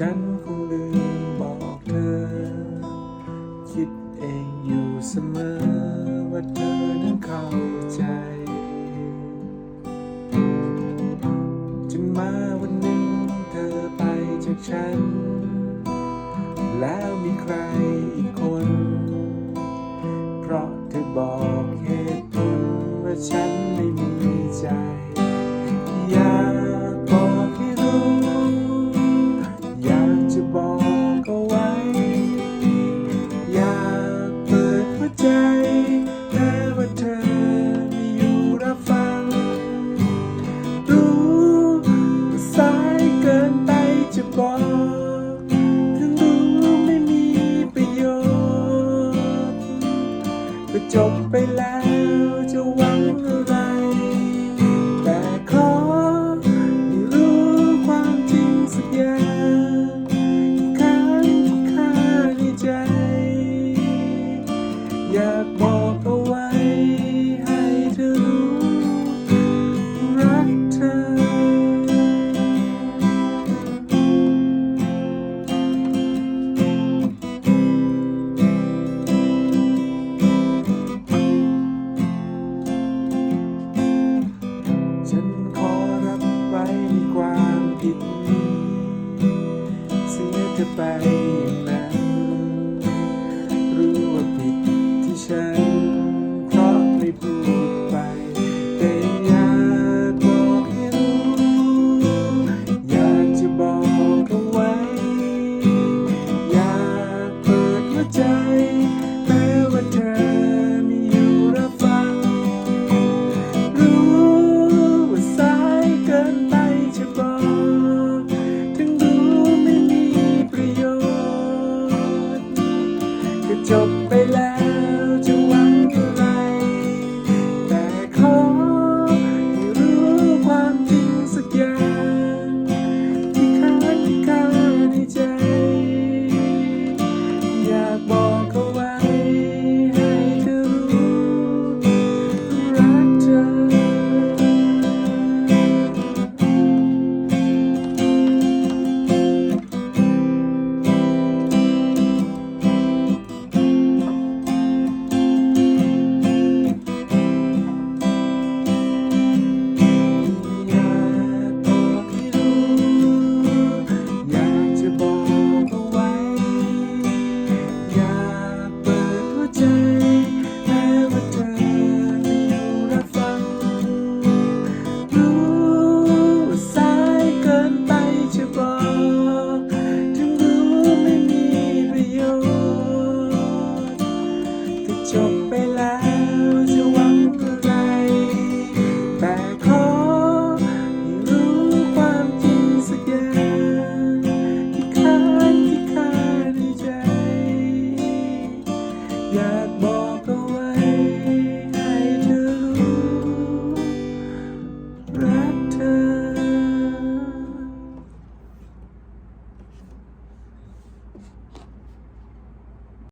ฉันคงลืมบอกเธอ คิดเองอยู่เสมอว่าเธอนั้นเข้าใจ จนมาวันหนึ่งเธอไปจากฉัน แล้วมีใครอีกคน เพราะเธอบอกเหตุผลว่าฉัน ไปแล้วจะหวังอะไร จบไปแล้วจะหวังอะไร แต่ขอรู้ความจริงสักอย่างที่ค้างที่คาในใจ อยากบอก